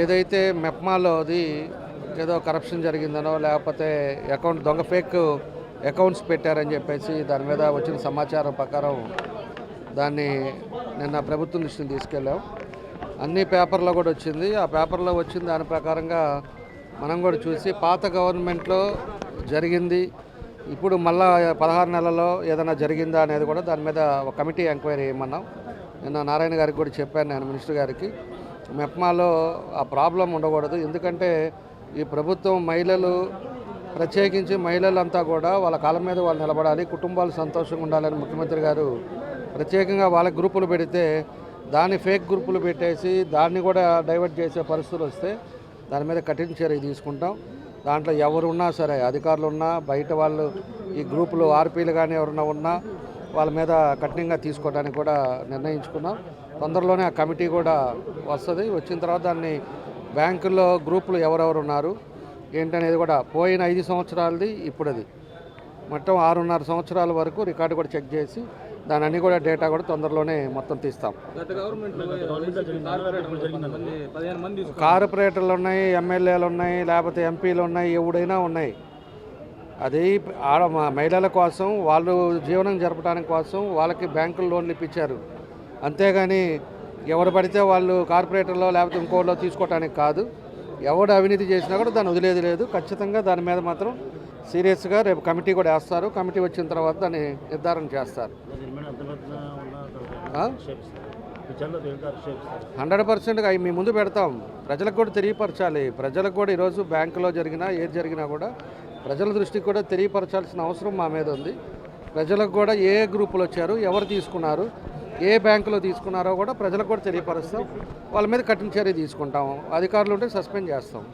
ఏదైతే మెప్మాలో అది ఏదో కరప్షన్ జరిగిందనో లేకపోతే అకౌంట్ దొంగ ఫేక్ అకౌంట్స్ పెట్టారని చెప్పేసి దాని మీద వచ్చిన సమాచారం ప్రకారం దాన్ని నిన్న ప్రభుత్వం దృష్టిని తీసుకెళ్ళాం. అన్ని పేపర్లో కూడా వచ్చింది. ఆ పేపర్లో వచ్చిన దాని ప్రకారంగా మనం కూడా చూసి పాత గవర్నమెంట్లో జరిగింది. ఇప్పుడు మళ్ళా పదహారు నెలల్లో ఏదైనా జరిగిందా అనేది కూడా దాని మీద ఒక కమిటీ ఎంక్వైరీ చేయమన్నాం నిన్న నారాయణ గారికి కూడా చెప్పాను నేను మినిస్టర్ గారికి. మెప్మాలో ఆ ప్రాబ్లం ఉండకూడదు. ఎందుకంటే ఈ ప్రభుత్వం మహిళలు ప్రత్యేకించి మహిళలంతా కూడా వాళ్ళ కాళ్ళ మీద వాళ్ళు నిలబడాలి కుటుంబాలు సంతోషంగా ఉండాలని ముఖ్యమంత్రి గారు ప్రత్యేకంగా వాళ్ళ గ్రూపులు పెడితే దాన్ని ఫేక్ గ్రూపులు పెట్టేసి దాన్ని కూడా డైవర్ట్ చేసే పరిస్థితులు వస్తే దాని మీద కఠిన చర్య తీసుకుంటాం. దాంట్లో ఎవరు ఉన్నా సరే అధికారులు ఉన్నా బయట వాళ్ళు ఈ గ్రూపులు ఆర్పీలు కానీ ఎవరన్నా ఉన్నా వాళ్ళ మీద కఠినంగా తీసుకోవడానికి కూడా నిర్ణయించుకున్నాం. తొందరలోనే ఆ కమిటీ కూడా వస్తుంది. వచ్చిన తర్వాత దాన్ని బ్యాంకుల్లో గ్రూపులు ఎవరెవరు ఉన్నారు ఏంటనేది కూడా పోయిన ఐదు సంవత్సరాలది ఇప్పుడది. మొత్తం ఆరున్నర సంవత్సరాల వరకు రికార్డు కూడా చెక్ చేసి దాని అన్ని కూడా డేటా కూడా తొందరలోనే మొత్తం తీస్తాం. కార్పొరేటర్లు ఉన్నాయి ఎమ్మెల్యేలు ఉన్నాయి లేకపోతే ఎంపీలు ఉన్నాయి ఎవడైనా ఉన్నాయి. అది ఆడ మహిళల కోసం వాళ్ళు జీవనం జరపడానికి కోసం వాళ్ళకి బ్యాంకులు లోన్లు ఇప్పించారు. అంతేగాని ఎవరు పడితే వాళ్ళు కార్పొరేటర్లో లేకపోతే ఇంకోలో తీసుకోవటానికి కాదు. ఎవడు అవినీతి చేసినా కూడా దాన్ని వదిలేది లేదు. ఖచ్చితంగా దాని మీద మాత్రం సీరియస్గా రేపు కమిటీ కూడా వేస్తారు. కమిటీ వచ్చిన తర్వాత దాన్ని నిర్ధారణ చేస్తారు. హండ్రెడ్ పర్సెంట్గా అవి మీ ముందు పెడతాం. ప్రజలకు కూడా తెలియపరచాలి. ప్రజలకు కూడా ఈరోజు బ్యాంకులో జరిగినా ఏది జరిగినా కూడా ప్రజల దృష్టికి కూడా తెలియపరచాల్సిన అవసరం మా మీద ఉంది. ప్రజలకు కూడా ఏ గ్రూపులు వచ్చారు ఎవరు తీసుకున్నారు ఏ బ్యాంకులో తీసుకున్నారో కూడా ప్రజలకు కూడా తెలియపరుస్తాం. వాళ్ళ మీద కఠిన చర్య తీసుకుంటాము అధికారులు ఉంటే సస్పెండ్ చేస్తాం.